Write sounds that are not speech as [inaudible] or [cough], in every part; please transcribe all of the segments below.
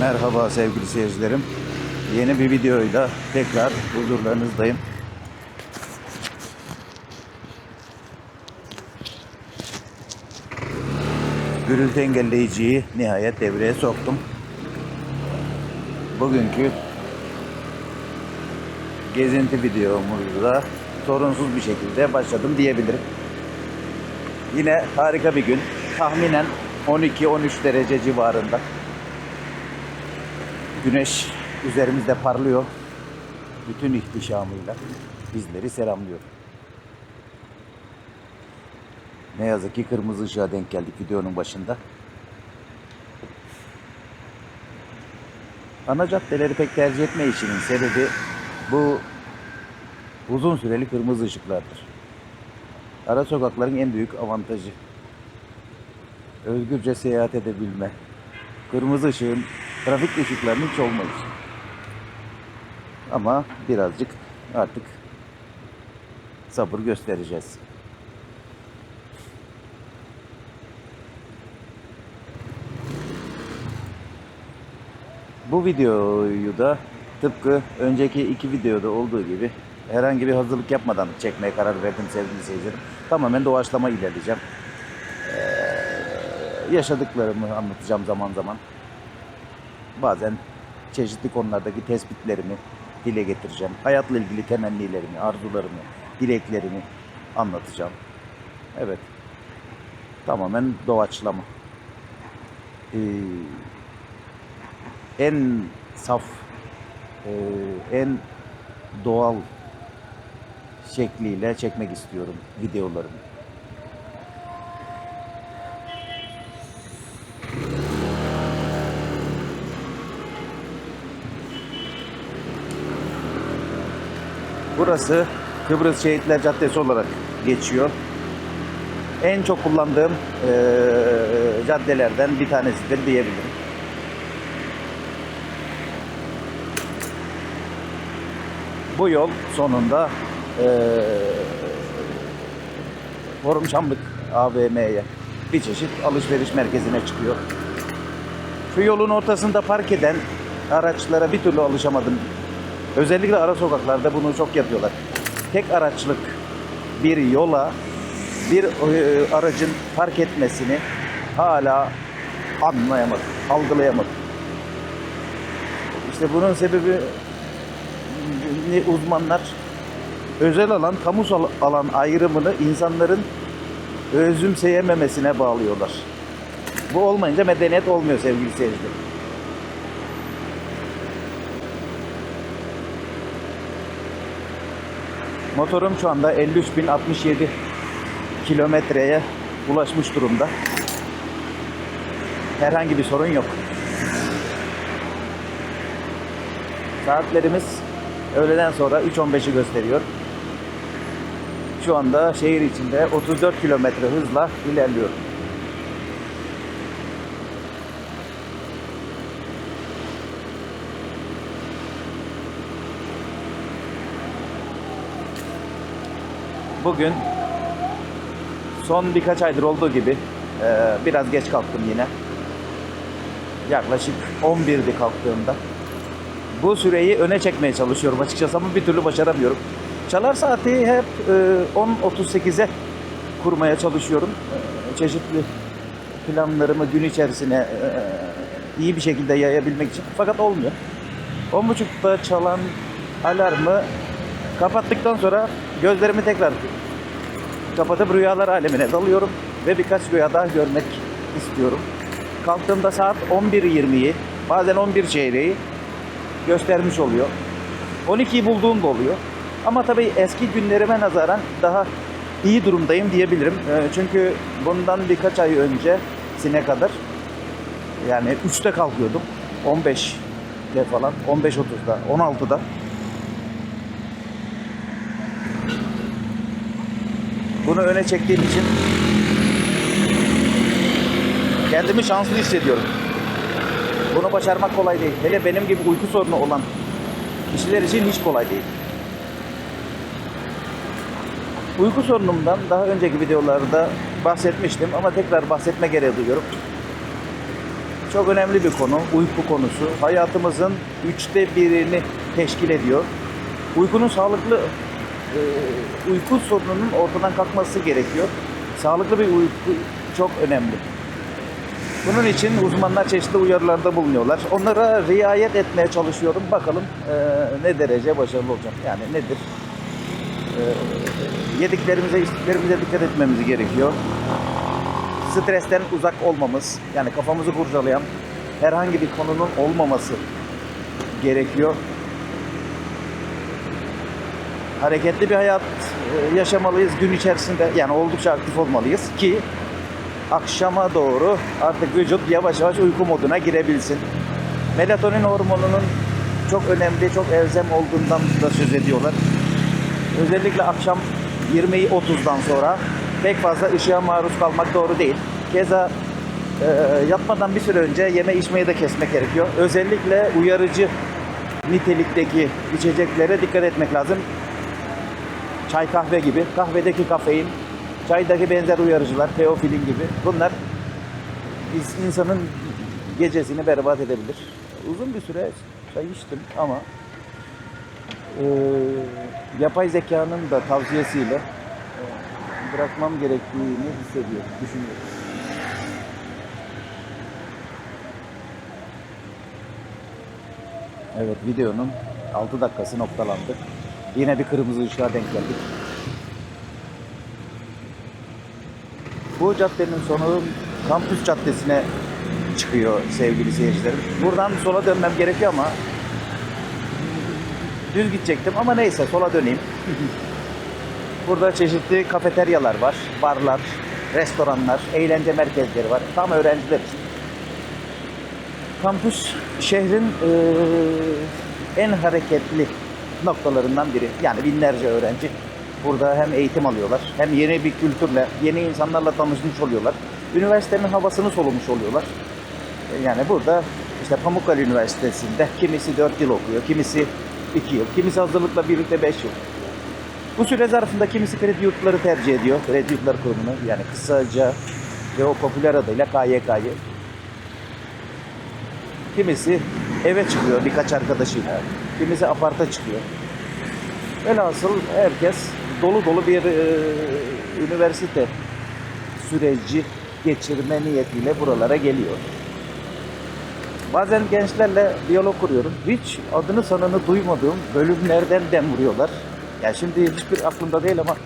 Merhaba sevgili seyircilerim. Yeni bir videoyla tekrar huzurlarınızdayım. Gürültü engelleyiciyi nihayet devreye soktum. Bugünkü gezinti videomuzda sorunsuz bir şekilde başladım diyebilirim. Yine harika bir gün. Tahminen 12-13 derece civarında. Güneş üzerimizde parlıyor. Bütün ihtişamıyla bizleri selamlıyor. Ne yazık ki kırmızı ışığa denk geldik videonun başında. Ana caddeleri pek tercih etme işinin sebebi bu uzun süreli kırmızı ışıklardır. Ara sokakların en büyük avantajı. Özgürce seyahat edebilme. Kırmızı ışığın, trafik ışıklarının hiç olmayışı. Ama birazcık artık sabır göstereceğiz. Bu videoyu da tıpkı önceki iki videoda olduğu gibi herhangi bir hazırlık yapmadan çekmeye karar verdim sevgili seyircilerim. Tamamen doğaçlama ilerleyeceğim. Ee, yaşadıklarımı anlatacağım zaman zaman. Bazen çeşitli konulardaki tespitlerimi dile getireceğim. Hayatla ilgili temennilerimi, arzularımı, dileklerimi anlatacağım. Evet. Tamamen doğaçlama. Ee, en saf, e, en doğal şekliyle çekmek istiyorum videolarımı. Burası Kıbrıs Şehitler Caddesi olarak geçiyor. En çok kullandığım e, caddelerden bir tanesidir diyebilirim. Bu yol sonunda e, Forum Şamlık AVM'ye bir çeşit alışveriş merkezine çıkıyor. Şu yolun ortasında park eden araçlara bir türlü alışamadım. Özellikle ara sokaklarda bunu çok yapıyorlar. Tek araçlık bir yola bir e, aracın park etmesini hala anlayamadım, algılayamadım. İşte bunun sebebi uzmanlar özel alan, kamusal alan ayrımını insanların özümseyememesine bağlıyorlar. Bu olmayınca medeniyet olmuyor sevgili seyirciler. Motorum şu anda 53.067 kilometreye ulaşmış durumda. Herhangi bir sorun yok. Saatlerimiz öğleden sonra 3.15'i gösteriyor. Şu anda şehir içinde 34 kilometre hızla ilerliyor. Bugün son birkaç aydır olduğu gibi e, biraz geç kalktım yine. Yaklaşık 11'di kalktığımda. Bu süreyi öne çekmeye çalışıyorum açıkçası ama bir türlü başaramıyorum. Çalar saati hep e, 10.38'e kurmaya çalışıyorum. E, Çeşitli planlarımı gün içerisine e, iyi bir şekilde yayabilmek için. Fakat olmuyor. 10.30'da çalan alarmı kapattıktan sonra gözlerimi tekrar kapatıp rüyalar alemine dalıyorum ve birkaç rüya daha görmek istiyorum. Kalktığımda saat 11.20'yi bazen 11 çeyreği göstermiş oluyor. 12'yi bulduğum da oluyor. Ama tabii eski günlerime nazaran daha iyi durumdayım diyebilirim. Ee, Çünkü bundan birkaç ay önce sine kadar yani 3'te kalkıyordum. 15'te falan, 15.30'da, 16'da. Bunu öne çektiğim için kendimi şanslı hissediyorum. Bunu başarmak kolay değil. Hele benim gibi uyku sorunu olan kişiler için hiç kolay değil. Uyku sorunumdan daha önceki videolarda bahsetmiştim ama tekrar bahsetme gereği duyuyorum. çok önemli bir konu. Uyku konusu. Hayatımızın üçte birini teşkil ediyor. Uykunun sağlıklı uyku sorununun ortadan kalkması gerekiyor. Sağlıklı bir uyku çok önemli. Bunun için uzmanlar çeşitli uyarılarda bulunuyorlar. Onlara riayet etmeye çalışıyorum. Bakalım e, ne derece başarılı olacağım. Yani nedir? E, yediklerimize, içtiklerimize dikkat etmemiz gerekiyor. Stresten uzak olmamız, yani kafamızı kurcalayan herhangi bir konunun olmaması gerekiyor. Hareketli bir hayat e, yaşamalıyız gün içerisinde. Yani oldukça aktif olmalıyız ki akşama doğru artık vücut yavaş yavaş uyku moduna girebilsin. Melatonin hormonunun çok önemli, çok elzem olduğundan da söz ediyorlar. Özellikle akşam 20'yi 30'dan sonra pek fazla ışığa maruz kalmak doğru değil. Keza e, yatmadan bir süre önce yeme içmeyi de kesmek gerekiyor. Özellikle uyarıcı nitelikteki içeceklere dikkat etmek lazım. Çay kahve gibi, kahvedeki kafein, çaydaki benzer uyarıcılar, teofilin gibi bunlar biz insanın gecesini berbat edebilir. Uzun bir süre çay içtim ama e, yapay zekanın da tavsiyesiyle e, bırakmam gerektiğini hissediyorum, düşünüyorum. Evet videonun 6 dakikası noktalandı. Yine bir kırmızı ışığa denk geldik. Bu caddenin sonu kampüs caddesine çıkıyor sevgili seyircilerim. Buradan sola dönmem gerekiyor ama düz gidecektim ama neyse sola döneyim. Burada çeşitli kafeteryalar var, barlar, restoranlar, eğlence merkezleri var. Tam öğrenciler için. Kampüs şehrin eee, en hareketli noktalarından biri. Yani binlerce öğrenci burada hem eğitim alıyorlar hem yeni bir kültürle, yeni insanlarla tanışmış oluyorlar. Üniversitenin havasını solumuş oluyorlar. E, Yani burada işte Pamukkale Üniversitesi'nde kimisi 4 yıl okuyor, kimisi 2 yıl, kimisi hazırlıkla birlikte 5 yıl. Bu süre zarfında kimisi kredi yurtları tercih ediyor. Kredi yurtları kurumunu yani kısaca ve o popüler adıyla KYK'yı. Kimisi eve çıkıyor birkaç arkadaşıyla. Kimisi aparta çıkıyor. Velhasıl herkes dolu dolu bir e, üniversite süreci geçirme niyetiyle buralara geliyor. Bazen gençlerle diyalog kuruyorum. Hiç adını sanını duymadığım bölümlerden dem vuruyorlar. Yani şimdi hiçbir aklımda değil ama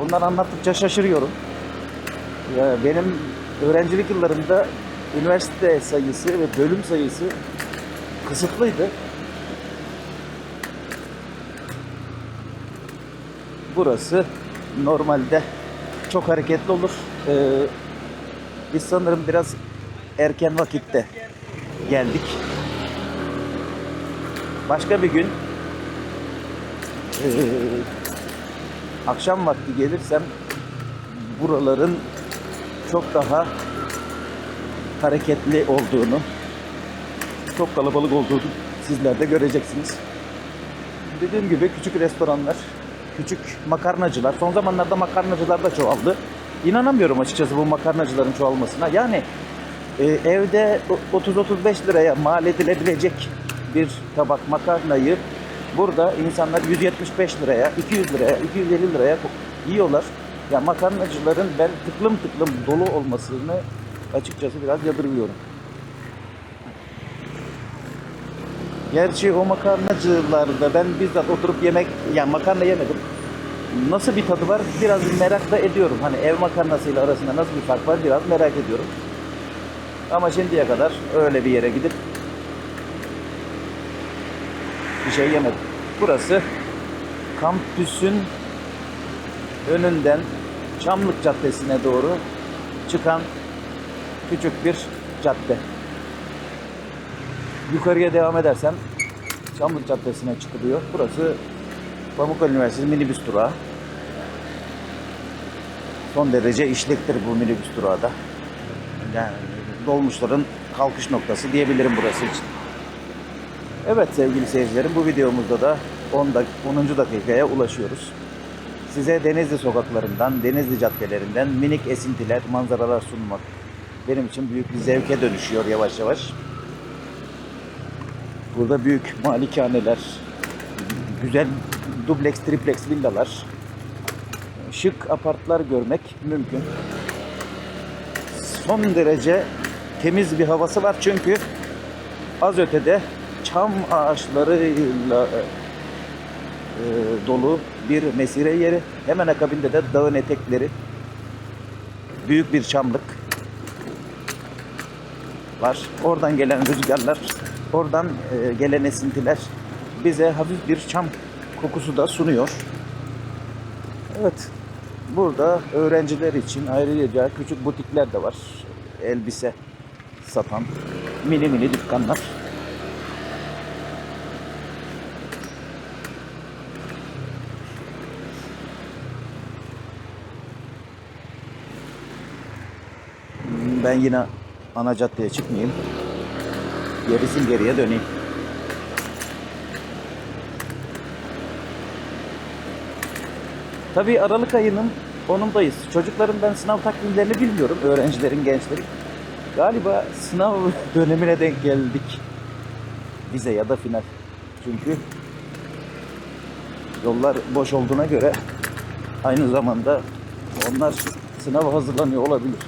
onları anlattıkça şaşırıyorum. Ya benim öğrencilik yıllarımda üniversite sayısı ve bölüm sayısı kısıtlıydı. Burası normalde çok hareketli olur. Ee, biz sanırım biraz erken vakitte geldik. Başka bir gün ee, akşam vakti gelirsem buraların çok daha hareketli olduğunu, çok kalabalık olduğunu sizler de göreceksiniz. Dediğim gibi küçük restoranlar, küçük makarnacılar. Son zamanlarda makarnacılar da çoğaldı. İnanamıyorum açıkçası bu makarnacıların çoğalmasına. Yani e, evde o- 30-35 liraya mal edilebilecek bir tabak makarnayı burada insanlar 175 liraya, 200 liraya, 250 liraya yiyorlar. Ya makarnacıların ben tıklım tıklım dolu olmasını açıkçası biraz yadırgıyorum. Gerçi o makarnacılarda ben bizzat oturup yemek, yani makarna yemedim. Nasıl bir tadı var biraz merak da ediyorum. Hani ev makarnasıyla arasında nasıl bir fark var biraz merak ediyorum. Ama şimdiye kadar öyle bir yere gidip bir şey yemedim. Burası kampüsün önünden Çamlık Caddesi'ne doğru çıkan küçük bir cadde. Yukarıya devam edersem Çamlık Caddesi'ne çıkılıyor. Burası Pamukkale Üniversitesi minibüs durağı. Son derece işlektir bu minibüs durağı da. Yani dolmuşların kalkış noktası diyebilirim burası için. Evet sevgili seyircilerim bu videomuzda da 10, dak 10. dakikaya ulaşıyoruz. Size Denizli sokaklarından, Denizli caddelerinden minik esintiler, manzaralar sunmak benim için büyük bir zevke dönüşüyor yavaş yavaş. Burada büyük malikaneler, güzel dubleks, triplex villalar, şık apartlar görmek mümkün. Son derece temiz bir havası var çünkü az ötede çam ağaçlarıyla e, dolu bir mesire yeri. Hemen akabinde de dağın etekleri. Büyük bir çamlık var. Oradan gelen rüzgarlar, oradan e, gelen esintiler bize hafif bir çam kokusu da sunuyor. Evet. Burada öğrenciler için ayrıca küçük butikler de var. Elbise satan mini mini dükkanlar. Ben yine ana caddeye çıkmayayım. Gerisin geriye döneyim. Tabii Aralık ayının onundayız. Çocukların ben sınav takvimlerini bilmiyorum. Öğrencilerin, gençlerin. Galiba sınav [laughs] dönemine denk geldik. Vize ya da final. Çünkü yollar boş olduğuna göre aynı zamanda onlar sınava hazırlanıyor olabilir.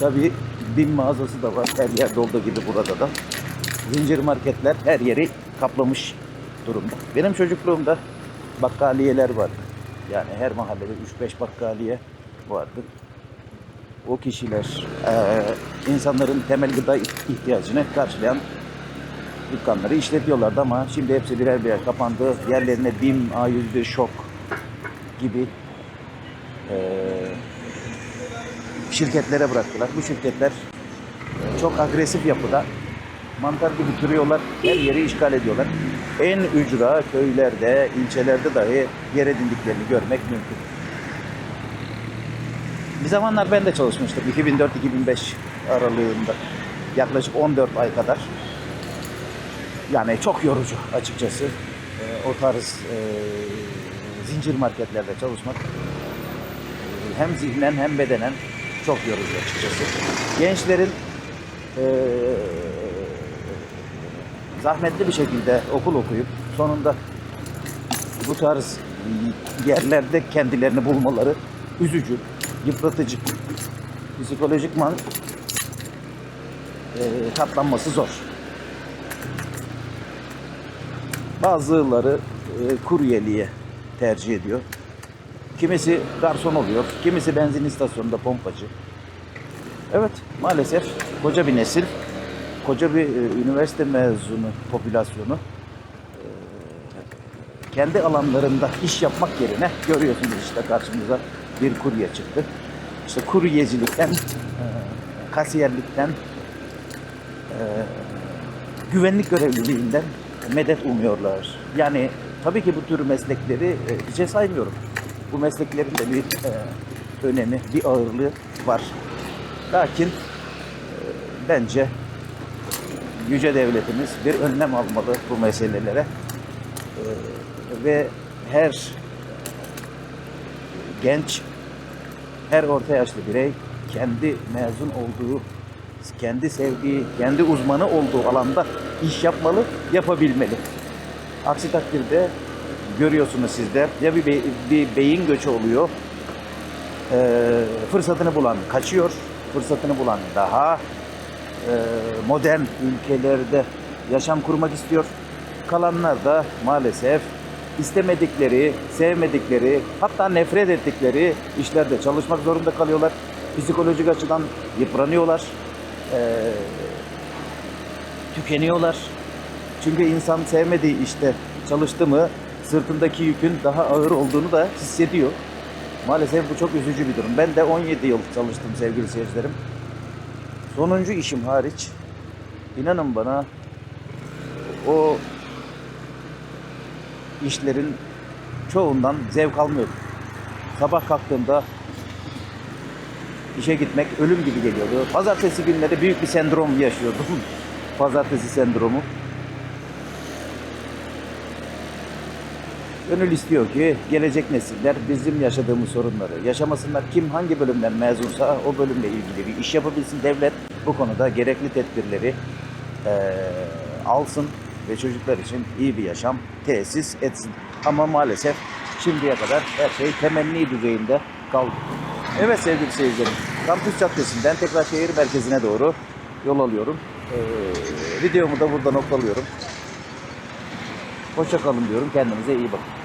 Tabii bin mağazası da var. Her yerde olduğu gibi burada da. Zincir marketler her yeri kaplamış durumda. Benim çocukluğumda bakkaliyeler vardı. Yani her mahallede 3-5 bakkaliye vardı. O kişiler eee, insanların temel gıda ihtiyacını karşılayan dükkanları işletiyorlardı ama şimdi hepsi birer birer kapandı. Yerlerine BİM, A101, Şok gibi eee, şirketlere bıraktılar. Bu şirketler çok agresif yapıda mantar gibi türüyorlar. Her yeri işgal ediyorlar. En ücra köylerde, ilçelerde dahi yer edindiklerini görmek mümkün. Bir zamanlar ben de çalışmıştım. 2004-2005 aralığında. Yaklaşık 14 ay kadar. Yani çok yorucu açıkçası. Ee, o tarz e, zincir marketlerde çalışmak e, hem zihnen hem bedenen çok yorucu açıkçası. Gençlerin e, zahmetli bir şekilde okul okuyup sonunda bu tarz yerlerde kendilerini bulmaları üzücü, yıpratıcı, psikolojikman e, katlanması zor. Bazıları e, kuryeliğe tercih ediyor. Kimisi garson oluyor, kimisi benzin istasyonunda pompacı. Evet, maalesef koca bir nesil, koca bir e, üniversite mezunu popülasyonu e, kendi alanlarında iş yapmak yerine görüyorsunuz işte karşımıza bir kurye çıktı. İşte kuryecilikten, e, kasiyerlikten, e, güvenlik görevliliğinden medet umuyorlar. Yani tabii ki bu tür meslekleri hiçe saymıyorum. Bu mesleklerin de bir e, önemi, bir ağırlığı var. Lakin e, bence yüce devletimiz bir önlem almalı bu meselelere E, ve her genç, her orta yaşlı birey kendi mezun olduğu, kendi sevdiği, kendi uzmanı olduğu alanda iş yapmalı, yapabilmeli. Aksi takdirde görüyorsunuz sizler ya bir, bir beyin göçü oluyor, e, fırsatını bulan kaçıyor, fırsatını bulan daha e, modern ülkelerde yaşam kurmak istiyor. Kalanlar da maalesef istemedikleri, sevmedikleri, hatta nefret ettikleri işlerde çalışmak zorunda kalıyorlar. Psikolojik açıdan yıpranıyorlar, e, tükeniyorlar. Çünkü insan sevmediği işte çalıştı mı sırtındaki yükün daha ağır olduğunu da hissediyor. Maalesef bu çok üzücü bir durum. Ben de 17 yıl çalıştım sevgili seyircilerim. Sonuncu işim hariç inanın bana o işlerin çoğundan zevk almıyordum. Sabah kalktığımda işe gitmek ölüm gibi geliyordu. Pazartesi günleri büyük bir sendrom yaşıyordum. [laughs] Pazartesi sendromu. Gönül istiyor ki gelecek nesiller bizim yaşadığımız sorunları yaşamasınlar. Kim hangi bölümden mezunsa o bölümle ilgili bir iş yapabilsin. Devlet bu konuda gerekli tedbirleri eee, alsın ve çocuklar için iyi bir yaşam tesis etsin. Ama maalesef şimdiye kadar her şey temenni düzeyinde kaldı. Evet sevgili seyircilerim, Kampüs Caddesi'nden tekrar şehir merkezine doğru yol alıyorum. Eee videomu da burada noktalıyorum. Hoşça kalın diyorum. Kendinize iyi bakın.